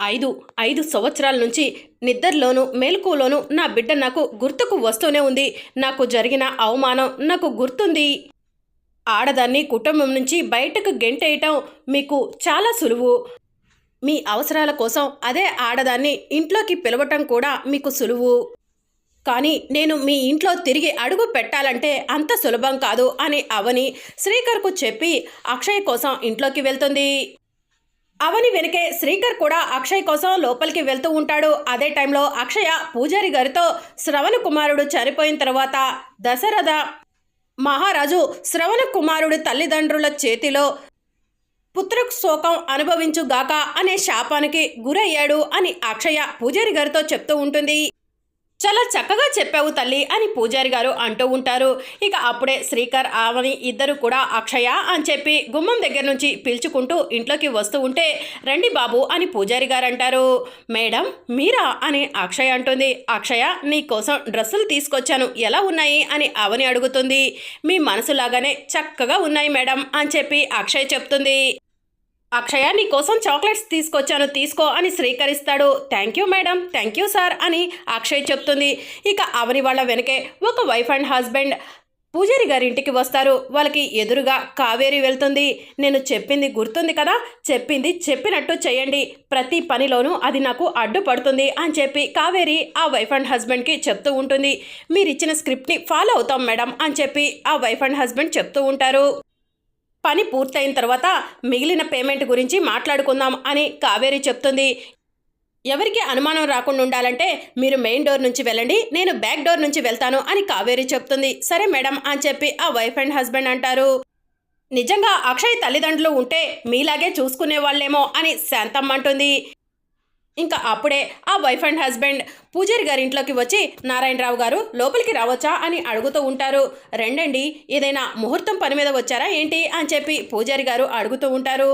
ఐదు ఐదు సంవత్సరాల నుంచి నిద్రలోనూ మేలుకులోనూ నా బిడ్డ నాకు గుర్తుకు వస్తూనే ఉంది. నాకు జరిగిన అవమానం నాకు గుర్తుంది. ఆడదాన్ని కుటుంబం నుంచి బయటకు గెంటేయటం మీకు చాలా సులువు. మీ అవసరాల కోసం అదే ఆడదాన్ని ఇంట్లోకి పిలవటం కూడా మీకు సులువు. కానీ నేను మీ ఇంట్లో తిరిగి అడుగు పెట్టాలంటే అంత సులభం కాదు అని అవని శ్రీకర్కు చెప్పి అక్షయ్ కోసం ఇంట్లోకి వెళ్తుంది. అవని వెనకే శ్రీకర్ కూడా అక్షయ్ కోసం లోపలికి వెళ్తూ ఉంటాడు. అదే టైంలో అక్షయ పూజారి గారితో శ్రవణ కుమారుడు చనిపోయిన తర్వాత దశరథ మహారాజు శ్రవణ కుమారుడి తల్లిదండ్రుల చేతిలో పుత్ర శోకం అనుభవించుగాక అనే శాపానికి గురయ్యాడు అని అక్షయ పూజారి గారితో చెప్తూ ఉంటుంది. చాలా చక్కగా చెప్పావు తల్లి అని పూజారి గారు అంటూ ఉంటారు. ఇక అప్పుడే శ్రీకర్ ఆవని ఇద్దరు కూడా అక్షయ అని చెప్పి గుమ్మం దగ్గర నుంచి పిలుచుకుంటూ ఇంట్లోకి వస్తూ ఉంటే రండి బాబు అని పూజారి గారు అంటారు. మేడం మీరా అని అక్షయ అంటుంది. అక్షయ నీ కోసం డ్రెస్సులు తీసుకొచ్చాను. ఎలా ఉన్నాయి? అని అవని అడుగుతుంది. మీ మనసులాగానే చక్కగా ఉన్నాయి మేడం అని చెప్పి అక్షయ్ చెప్తుంది. అక్షయ నీ కోసం చాక్లెట్స్ తీసుకొచ్చాను తీసుకో అని శ్రీకరిస్తాడు. Thank you madam thank you sir అని అక్షయ్ చెప్తుంది. ఇక అవని వాళ్ళ వెనకే ఒక వైఫ్ అండ్ హస్బెండ్ పూజారి గారి ఇంటికి వస్తారు. వాళ్ళకి ఎదురుగా కావేరి వెళ్తుంది. నేను చెప్పింది గుర్తుంది కదా? చెప్పింది చెప్పినట్టు చేయండి. ప్రతి పనిలోనూ అది నాకు అడ్డుపడుతుంది అని చెప్పి కావేరి ఆ వైఫ్ అండ్ హస్బెండ్కి చెప్తూ ఉంటుంది. మీరిచ్చిన స్క్రిప్ట్ని ఫాలో అవుతాం మేడం అని చెప్పి ఆ వైఫ్ అండ్ హస్బెండ్ చెప్తూ ఉంటారు. పని పూర్తయిన తర్వాత మిగిలిన పేమెంట్ గురించి మాట్లాడుకుందాం అని కావేరి చెప్తుంది. ఎవరికి అనుమానం రాకుండా ఉండాలంటే మీరు మెయిన్ డోర్ నుంచి వెళ్ళండి నేను బ్యాక్ డోర్ నుంచి వెళ్తాను అని కావేరి చెప్తుంది. సరే మేడం అని చెప్పి ఆ వైఫ్ అండ్ హస్బెండ్ అంటారు. నిజంగా అక్షయ్ తల్లిదండ్రులు ఉంటే మీలాగే చూసుకునే వాళ్ళేమో అని శాంతమ్మ అంటుంది. ఇంకా అప్పుడే ఆ వైఫ్ అండ్ హస్బెండ్ పూజారి గారి ఇంట్లోకి వచ్చి నారాయణరావు గారు లోపలికి రావచ్చా? అని అడుగుతూ ఉంటారు. రెండండి ఏదైనా ముహూర్తం పని మీద వచ్చారా ఏంటి? అని చెప్పి పూజారి గారు అడుగుతూ ఉంటారు.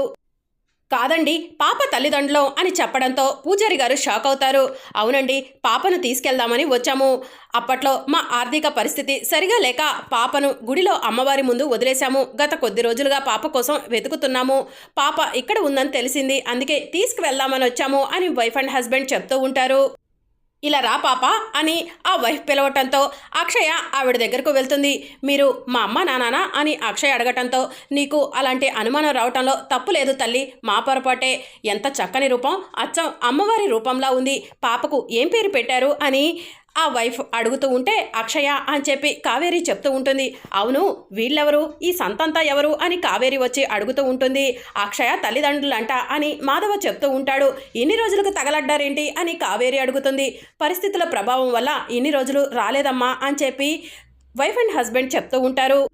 కాదండి పాప తల్లిదండ్రులం అని చెప్పడంతో పూజారి గారు షాక్ అవుతారు. అవునండి పాపను తీసుకెళ్దామని వచ్చాము. అప్పట్లో మా ఆర్థిక పరిస్థితి సరిగా లేక పాపను గుడిలో అమ్మవారి ముందు వదిలేశాము. గత కొద్ది రోజులుగా పాప కోసం వెతుకుతున్నాము. పాప ఇక్కడ ఉందని తెలిసింది అందుకే తీసుకువెళ్దామని వచ్చాము అని వైఫ్ అండ్ హస్బెండ్ చెప్తూ ఉంటారు. ఇలా రా పాప అని ఆ వైఫ్ పిలవటంతో అక్షయ ఆవిడ దగ్గరకు వెళ్తుంది. మీరు మా అమ్మ నానానా అని అక్షయ అడగటంతో నీకు అలాంటి అనుమానం రావటంలో తప్పు లేదు తల్లి. మా పొరపాటే. ఎంత చక్కని రూపం అచ్చం అమ్మవారి రూపంలా ఉంది. పాపకు ఏం పేరు పెట్టారు అని ఆ వైఫ్ అడుగుతూ ఉంటే అక్షయ అని చెప్పి కావేరి చెప్తూ ఉంటుంది. అవును వీళ్ళెవరు? ఈ సంతంతా ఎవరు? అని కావేరి వచ్చి అడుగుతూ ఉంటుంది. అక్షయ తల్లిదండ్రులంట అని మాధవ చెప్తూ ఉంటాడు. ఇన్ని రోజులకు తగలడ్డారేంటి? అని కావేరి అడుగుతుంది. పరిస్థితుల ప్రభావం వల్ల ఇన్ని రోజులు రాలేదమ్మా అని చెప్పి వైఫ్ అండ్ హస్బెండ్ చెప్తూ ఉంటారు.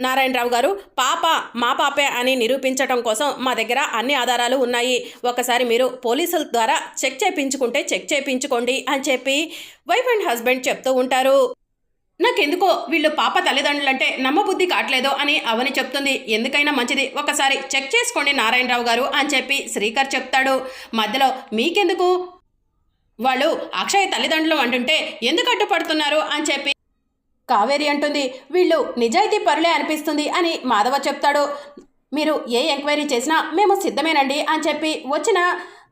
నారాయణరావు గారు పాప మా పాపే అని నిరూపించటం కోసం మా దగ్గర అన్ని ఆధారాలు ఉన్నాయి. ఒకసారి మీరు పోలీసుల ద్వారా చెక్ చేయించుకుంటే చెక్ చేయించుకోండి అని చెప్పి వైఫ్ అండ్ హస్బెండ్ చెప్తూ ఉంటారు. నాకెందుకో వీళ్ళు పాప తల్లిదండ్రులంటే నమ్మబుద్ధి కావట్లేదు అని అవని చెప్తుంది. ఎందుకైనా మంచిది ఒకసారి చెక్ చేసుకోండి నారాయణరావు గారు అని చెప్పి శ్రీకర్ చెప్తాడు. మధ్యలో మీకెందుకు? వాళ్ళు అక్షయ్ తల్లిదండ్రులు అంటుంటే ఎందుకు అడ్డుపడుతున్నారు? అని చెప్పి కావేరి అంటుంది వీళ్ళు నిజాయితీ పరులే అనిపిస్తుంది అని మాధవ చెప్తాడు. మీరు ఏ ఎంక్వైరీ చేసినా మేము సిద్ధమేనండి అని చెప్పి వచ్చిన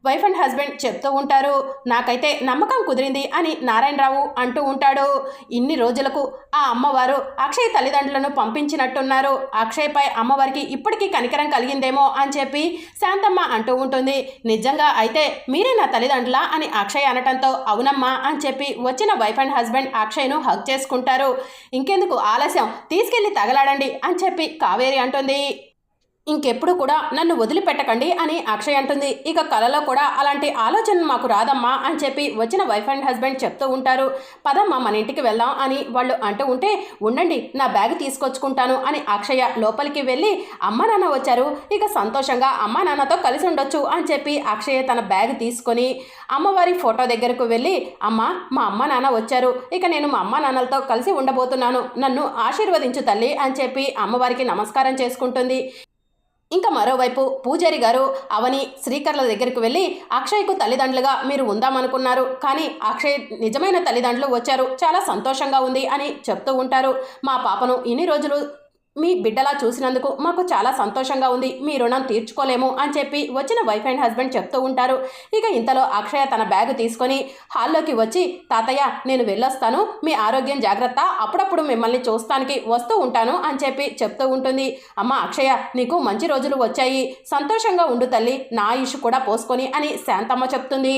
వైఫ్ అండ్ హస్బెండ్ చెప్తూ ఉంటారు నాకైతే నమ్మకం కుదిరింది అని నారాయణరావు అంటూ ఉంటాడు. ఇన్ని రోజులకు ఆ అమ్మవారు అక్షయ్ తల్లిదండ్రులను పంపించినట్టున్నారు. అక్షయ్పై అమ్మవారికి ఇప్పటికీ కనికరం కలిగిందేమో అని చెప్పి శాంతమ్మ అంటూ ఉంటుంది. నిజంగా అయితే మీరే నా తల్లిదండ్రులా? అని అక్షయ్ అనటంతో అవునమ్మా అని చెప్పి వచ్చిన వైఫ్ అండ్ హస్బెండ్ అక్షయ్ను హక్ చేసుకుంటారు. ఇంకెందుకు ఆలస్యం? తీసుకెళ్ళి తగలాడండి అని చెప్పి కావేరి అంటుంది. ఇంకెప్పుడు కూడా నన్ను వదిలిపెట్టకండి అని అక్షయ్ అంటుంది. ఇక కలలో కూడా అలాంటి ఆలోచన మాకు రాదమ్మా అని చెప్పి వచ్చిన వైఫ్ అండ్ హస్బెండ్ చెప్తూ ఉంటారు. పదమ్మా మన ఇంటికి వెళ్దాం అని వాళ్ళు అంటూ ఉంటే ఉండండి నా బ్యాగ్ తీసుకొచ్చుకుంటాను అని అక్షయ లోపలికి వెళ్ళి అమ్మ నాన్న వచ్చారు. ఇక సంతోషంగా అమ్మ నాన్నతో కలిసి ఉండొచ్చు అని చెప్పి అక్షయ తన బ్యాగ్ తీసుకొని అమ్మవారి ఫోటో దగ్గరకు వెళ్ళి అమ్మ మా అమ్మ నాన్న వచ్చారు. ఇక నేను మా అమ్మ నాన్నలతో కలిసి ఉండబోతున్నాను. నన్ను ఆశీర్వదించు తల్లి అని చెప్పి అమ్మవారికి నమస్కారం చేసుకుంటుంది. ఇంకా మరోవైపు పూజారి గారు అవని శ్రీకర్ల దగ్గరికి వెళ్ళి అక్షయ్కు తల్లిదండ్రులుగా మీరు ఉందామనుకున్నారు. కానీ అక్షయ్ నిజమైన తల్లిదండ్రులు వచ్చారు. చాలా సంతోషంగా ఉంది అని చెప్తూ ఉంటారు. మా పాపను ఇన్ని రోజులు మీ బిడ్డలా చూసినందుకు మాకు చాలా సంతోషంగా ఉంది. మీ రుణం తీర్చుకోలేము అని చెప్పి వచ్చిన వైఫ్ అండ్ హస్బెండ్ చెప్తూ ఉంటారు. ఇక ఇంతలో అక్షయ తన బ్యాగ్ తీసుకొని హాల్లోకి వచ్చి తాతయ్య నేను వెళ్ళొస్తాను. మీ ఆరోగ్యం జాగ్రత్త. అప్పుడప్పుడు మిమ్మల్ని చూస్తానికి వస్తూ ఉంటాను అని చెప్పి చెప్తూ ఉంటుంది. అమ్మ అక్షయ నీకు మంచి రోజులు వచ్చాయి. సంతోషంగా ఉండు తల్లి. నా ఇష్యూ కూడా పోసుకొని అని శాంతమ్మ చెప్తుంది.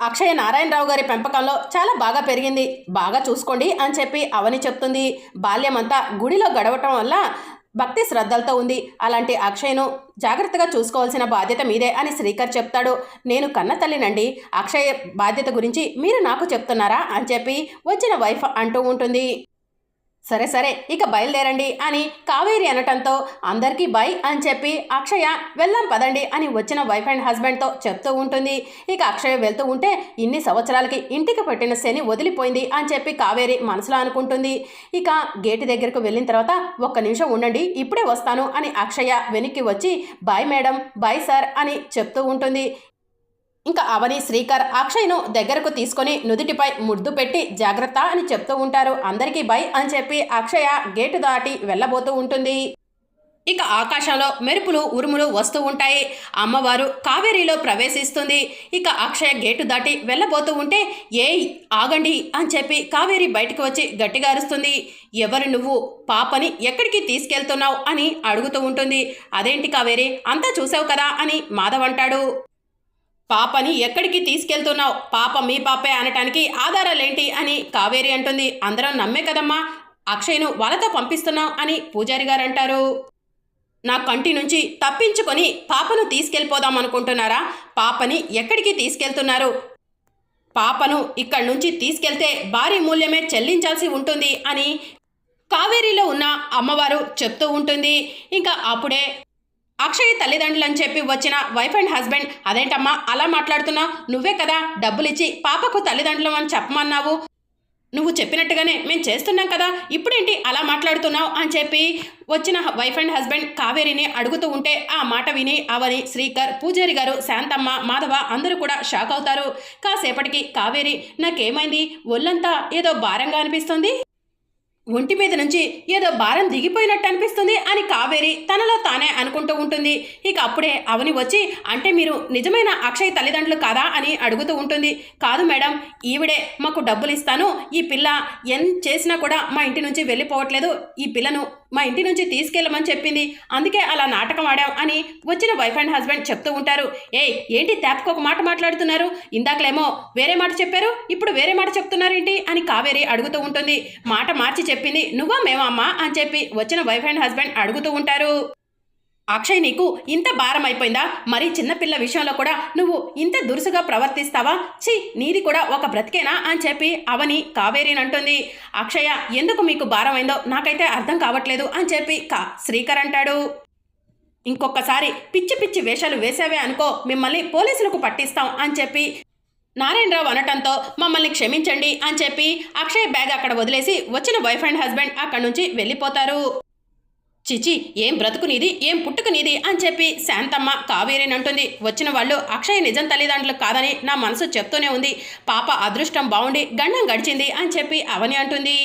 అక్షయ నారాయణరావు గారి పెంపకంలో చాలా బాగా పెరిగింది. బాగా చూసుకోండి అని చెప్పి అవని చెప్తుంది. బాల్యమంతా గుడిలో గడవటం వల్ల భక్తి శ్రద్ధలతో ఉంది. అలాంటి అక్షయ్ను జాగ్రత్తగా చూసుకోవాల్సిన బాధ్యత మీదే అని శ్రీకర్ చెప్తాడు. నేను కన్న తల్లినండి. అక్షయ్ బాధ్యత గురించి మీరు నాకు చెప్తున్నారా అని చెప్పి వచ్చిన వైఫ్ అంటూ ఉంటుంది. సరే సరే ఇక బయలుదేరండి అని కావేరి అనటంతో అందరికీ బై అని చెప్పి అక్షయ వెళ్ళాం పదండి అని వచ్చిన వైఫ్ అండ్ హస్బెండ్తో చెప్తూ ఉంటుంది. ఇక అక్షయ వెళ్తూ ఉంటే ఇన్ని సంవత్సరాలకి ఇంటికి పెట్టిన శని వదిలిపోయింది అని చెప్పి కావేరి మనసులో అనుకుంటుంది. ఇక గేటు దగ్గరకు వెళ్ళిన తర్వాత ఒక్క నిమిషం ఉండండి ఇప్పుడే వస్తాను అని అక్షయ వెనక్కి వచ్చి బాయ్ మేడం బాయ్ సార్ అని చెప్తూ ఉంటుంది. ఇంకా అవని శ్రీకర్ అక్షయ్ను దగ్గరకు తీసుకొని నుదుటిపై ముద్దు పెట్టి జాగ్రత్త అని చెప్తూ ఉంటారు. అందరికీ బై అని చెప్పి అక్షయ గేటు దాటి వెళ్ళబోతూ ఉంటుంది. ఇక ఆకాశంలో మెరుపులు ఉరుములు వస్తూ ఉంటాయి. అమ్మవారు కావేరీలో ప్రవేశిస్తుంది. ఇక అక్షయ గేటు దాటి వెళ్ళబోతూ ఉంటే ఏ ఆగండి అని చెప్పి కావేరి బయటకు వచ్చి గట్టిగా అరుస్తుంది. ఎవరు నువ్వు? పాపని ఎక్కడికి తీసుకెళ్తున్నావు? అని అడుగుతూ ఉంటుంది. అదేంటి కావేరి? అంతా చూసావు కదా అని మాధవ్ అంటాడు. పాపని ఎక్కడికి తీసుకెళ్తున్నావు? పాప మీ పాపే అనటానికి ఆధారాలేంటి అని కావేరి అంటుంది. అందరం నమ్మే కదమ్మా. అక్షయ్ను వాళ్ళతో పంపిస్తున్నాం అని పూజారి గారు అంటారు నా కంటి నుంచి తప్పించుకొని పాపను తీసుకెళ్ళిపోదాం అనుకుంటున్నారా? పాపని ఎక్కడికి తీసుకెళ్తున్నారు? పాపను ఇక్కడి నుంచి తీసుకెళ్తే భారీ మూల్యమే చెల్లించాల్సి ఉంటుంది అని కావేరీలో ఉన్న అమ్మవారు చెప్తూ ఉంటుంది. ఇంకా అప్పుడే అక్షయ్ తల్లిదండ్రులు అని చెప్పి వచ్చిన వైఫ్ అండ్ హస్బెండ్ అదేంటమ్మా అలా మాట్లాడుతున్నావు నువ్వే కదా డబ్బులిచ్చి పాపకు తల్లిదండ్రులం అని చెప్పమన్నావు? నువ్వు చెప్పినట్టుగానే మేము చేస్తున్నాం కదా ఇప్పుడేంటి అలా మాట్లాడుతున్నావు? అని చెప్పి వచ్చిన వైఫ్ అండ్ హస్బెండ్ కావేరిని అడుగుతూ ఉంటే ఆ మాట విని అవని శ్రీకర్ పూజారి గారు శాంతమ్మ మాధవ అందరూ కూడా షాక్ అవుతారు. కాసేపటికి కావేరి నాకేమైంది? ఒళ్ళంతా ఏదో భారంగా అనిపిస్తుంది? ఒంటి మీద నుంచి ఏదో భారం దిగిపోయినట్టు అనిపిస్తుంది అని కావేరి తనలో తానే అనుకుంటూ ఉంటుంది. ఇక అప్పుడే అవని వచ్చి అంటే మీరు నిజమైన అక్షయ్ తల్లిదండ్రులు కాదా? అని అడుగుతూ ఉంటుంది. కాదు మేడం ఈవిడే మాకు డబ్బులు ఇస్తాను. ఈ పిల్ల ఎన్ చేసినా కూడా మా ఇంటి నుంచి వెళ్ళిపోవట్లేదు. ఈ పిల్లను మా ఇంటి నుంచి తీసుకెళ్ళమని చెప్పింది. అందుకే అలా నాటకం ఆడాం అని వచ్చిన వైఫ్ అండ్ హస్బెండ్ చెప్తూ ఉంటారు. ఏయ్ ఏంటి తేపకు ఒక మాట మాట్లాడుతున్నారు? ఇందాకలేమో వేరే మాట చెప్పారు ఇప్పుడు వేరే మాట చెప్తున్నారేంటి అని కావేరి అడుగుతూ ఉంటుంది. మాట మార్చి చెప్పింది నువ్వా మేమా అమ్మా? అని చెప్పి వచ్చిన వైఫ్ అండ్ హస్బెండ్ అడుగుతూ ఉంటారు. అక్షయ్ నీకు ఇంత భారం అయిపోయిందా? మరి చిన్నపిల్ల విషయంలో కూడా నువ్వు ఇంత దురుసుగా ప్రవర్తిస్తావా? ఛీ నీది కూడా ఒక బ్రతికేనా అని చెప్పి అవని కావేరిని అంటుంది అక్షయ ఎందుకు మీకు భారమైందో నాకైతే అర్థం కావట్లేదు అని చెప్పి కా శ్రీకర్ అంటాడు. ఇంకొకసారి పిచ్చి పిచ్చి వేషాలు వేసావే అనుకో మిమ్మల్ని పోలీసులకు పట్టిస్తాం అని చెప్పి నారాయణరావు అనటంతో మమ్మల్ని క్షమించండి అని చెప్పి అక్షయ్ బ్యాగ్ అక్కడ వదిలేసి వచ్చిన వైఫ్ అండ్ హస్బెండ్ అక్కడి నుంచి వెళ్ళిపోతారు. చిచి ఏం బ్రతుకునిది ఏం పుట్టుకునిది అని చెప్పి శాంతమ్మ కావేరిని అంటుంది వచ్చిన వాళ్ళు అక్షయ్ నిజం తల్లిదండ్రులు కాదని నా మనసు చెప్తూనే ఉంది. పాప అదృష్టం బాగుండి గండం గడిచింది అని చెప్పి అవని అంటుంది.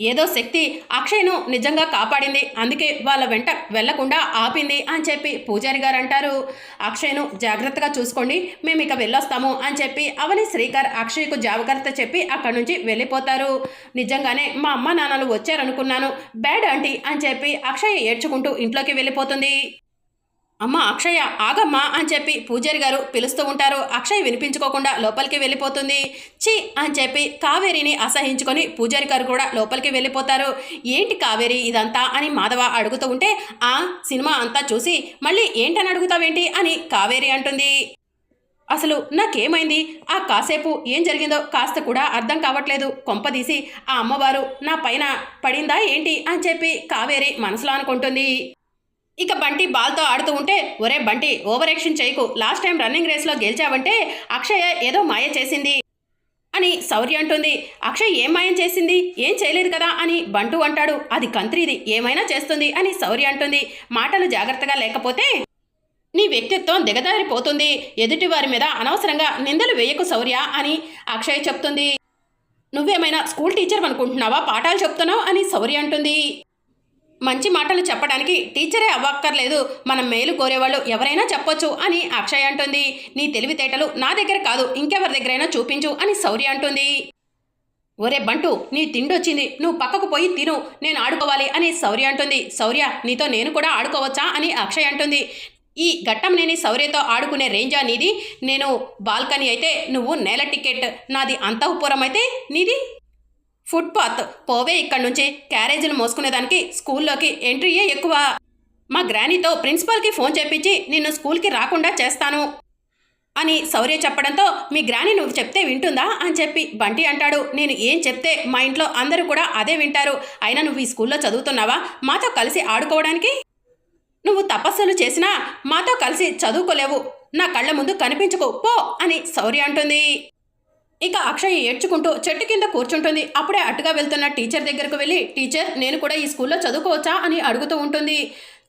ఏదో శక్తి అక్షయ్ను నిజంగా కాపాడింది. అందుకే వాళ్ళ వెంట వెళ్ళకుండా ఆపింది అని చెప్పి పూజారి గారు అంటారు అక్షయ్ను జాగ్రత్తగా చూసుకోండి మేము ఇక వెళ్ళొస్తాము అని చెప్పి అవని శ్రీకర్ అక్షయ్కు జాగ్రత్త చెప్పి అక్కడి నుంచి వెళ్ళిపోతారు. నిజంగానే మా అమ్మ నాన్నలు వచ్చారనుకున్నాను బ్యాడ్ ఆంటీ అని చెప్పి అక్షయ్ ఏడ్చుకుంటూ ఇంట్లోకి వెళ్ళిపోతుంది. అమ్మ అక్షయ ఆగమ్మా అని చెప్పి పూజారి గారు పిలుస్తూ ఉంటారు. అక్షయ్ వినిపించుకోకుండా లోపలికి వెళ్ళిపోతుంది. చి అని చెప్పి కావేరిని అసహించుకొని పూజారి గారు కూడా లోపలికి వెళ్ళిపోతారు. ఏంటి కావేరి ఇదంతా అని మాధవ అడుగుతూ ఉంటే ఆ సినిమా అంతా చూసి మళ్ళీ ఏంటని అడుగుతావేంటి అని కావేరి అంటుంది. అసలు నాకేమైంది? ఆ కాసేపు ఏం జరిగిందో కాస్త కూడా అర్థం కావట్లేదు. కొంపదీసి ఆ అమ్మవారు నా పైన పడిందా ఏంటి? అని చెప్పి కావేరి మనసులో అనుకుంటుంది. ఇక బంటి బాల్తో ఆడుతూ ఉంటే ఒరే బంటి ఓవర్ యాక్షన్ చేయకు. లాస్ట్ టైం రన్నింగ్ రేస్లో గెలిచావంటే అక్షయ ఏదో మాయ చేసింది అని శౌర్య అంటుంది. అక్షయ్ ఏం మాయం చేసింది? ఏం చేయలేదు కదా అని బంటు అంటాడు. అది కంత్రిది. ఏమైనా చేస్తుంది అని శౌర్య అంటుంది. మాటలు జాగ్రత్తగా లేకపోతే నీ వ్యక్తిత్వం దిగజారిపోతుంది. ఎదుటి వారి మీద అనవసరంగా నిందలు వేయకు శౌర్య అని అక్షయ్ చెప్తుంది. నువ్వేమైనా స్కూల్ టీచర్ అనుకుంటున్నావా? పాఠాలు చెప్తున్నావు అని శౌర్య అంటుంది. మంచి మాటలు చెప్పడానికి టీచరే అవ్వక్కర్లేదు. మనం మేలు కోరేవాళ్ళు ఎవరైనా చెప్పొచ్చు అని అక్షయ్ అంటుంది. నీ తెలివితేటలు నా దగ్గర కాదు ఇంకెవరి దగ్గరైనా చూపించు అని శౌర్య అంటుంది. ఒరే బంటు నీ తిండొచ్చింది. నువ్వు పక్కకు పోయి తిను నేను ఆడుకోవాలి అని శౌర్య అంటుంది. శౌర్య నీతో నేను కూడా ఆడుకోవచ్చా అని అక్షయ్ అంటుంది. ఈ ఘట్టం నేని శౌర్యతో ఆడుకునే రేంజా నీది? నేను బాల్కనీ అయితే నువ్వు నేల టికెట్. నాది అంతఃపురం అయితే నీది? ఫుట్పాత్ పోవే ఇక్కడి నుంచి క్యారేజీలు మోసుకునేదానికి స్కూల్లోకి ఎంట్రీయే ఎక్కువ. మా గ్రానీతో ప్రిన్సిపాల్కి ఫోన్ చేపించి నిన్ను స్కూల్కి రాకుండా చేస్తాను అని శౌర్య చెప్పడంతో మీ గ్రాని నువ్వు చెప్తే వింటుందా అని చెప్పి బంటి అంటాడు. నేను ఏం చెప్తే మా ఇంట్లో అందరూ కూడా అదే వింటారు. అయినా నువ్వు ఈ స్కూల్లో చదువుతున్నావా? మాతో కలిసి ఆడుకోవడానికి? నువ్వు తపస్సులు చేసినా మాతో కలిసి చదువుకోలేవు. నా కళ్ళ ముందు కనిపించుకో. పో అని శౌర్య అంటుంది. ఇక అక్షయ్ ఏడ్చుకుంటూ చెట్టు కింద కూర్చుంటుంది. అప్పుడే అటుగా వెళ్తున్న టీచర్ దగ్గరకు వెళ్ళి టీచర్ నేను కూడా ఈ స్కూల్లో చదువుకోవచ్చా? అని అడుగుతూ ఉంటుంది.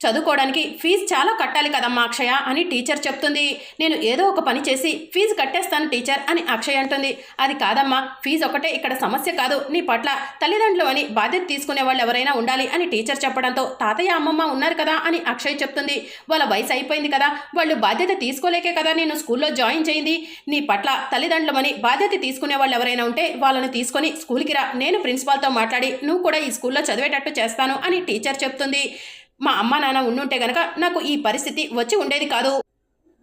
చదువుకోవడానికి ఫీజు చాలా కట్టాలి కదమ్మా అక్షయ అని టీచర్ చెప్తుంది. నేను ఏదో ఒక పని చేసి ఫీజు కట్టేస్తాను టీచర్ అని అక్షయ్ అంటుంది. అది కాదమ్మా ఫీజు ఒకటే ఇక్కడ సమస్య కాదు. నీ పట్ల తల్లిదండ్రులు అని బాధ్యత తీసుకునే వాళ్ళు ఎవరైనా ఉండాలి అని టీచర్ చెప్పడంతో తాతయ్య అమ్మమ్మ ఉన్నారు కదా అని అక్షయ్ చెప్తుంది. వాళ్ళ వయసు అయిపోయింది కదా వాళ్ళు బాధ్యత తీసుకోలేకే కదా నేను స్కూల్లో జాయిన్ చేయింది. నీ పట్ల తల్లిదండ్రులమని బాధ్యత తీసుకునే వాళ్ళు ఎవరైనా ఉంటే వాళ్ళని తీసుకొని స్కూల్కి రా. నేను ప్రిన్సిపాల్తో మాట్లాడి నువ్వు కూడా ఈ స్కూల్లో చదివేటట్టు చేస్తాను అని టీచర్ చెప్తుంది. మా అమ్మ నాన్న ఉండుంటే గనక నాకు ఈ పరిస్థితి వచ్చి ఉండేది కాదు.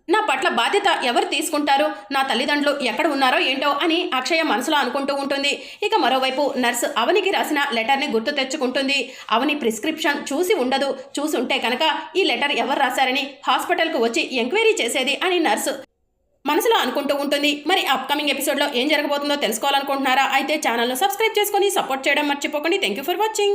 నా పట్ల బాధ్యత ఎవరు తీసుకుంటారు? నా తల్లిదండ్రులు ఎక్కడ ఉన్నారో ఏంటో అని అక్షయ మనసులో అనుకుంటూ ఉంటుంది. ఇక మరోవైపు నర్సు అవనికి రాసిన లెటర్ని గుర్తు తెచ్చుకుంటుంది. అవని ప్రిస్క్రిప్షన్ చూసి ఉండదు. చూసి ఉంటే కనుక ఈ లెటర్ ఎవరు రాశారని హాస్పిటల్కు వచ్చి ఎంక్వైరీ చేసేది అని నర్సు మనసులో అనుకుంటూ ఉంటుంది. మరి అప్కమింగ్ ఎపిసోడ్లో ఏం జరగబోతుందో తెలుసుకోవాలనుకుంటున్నారా? అయితే ఛానల్ను సబ్స్క్రైబ్ చేసుకొని సపోర్ట్ చేయడం మర్చిపోకండి. Thank you for watching.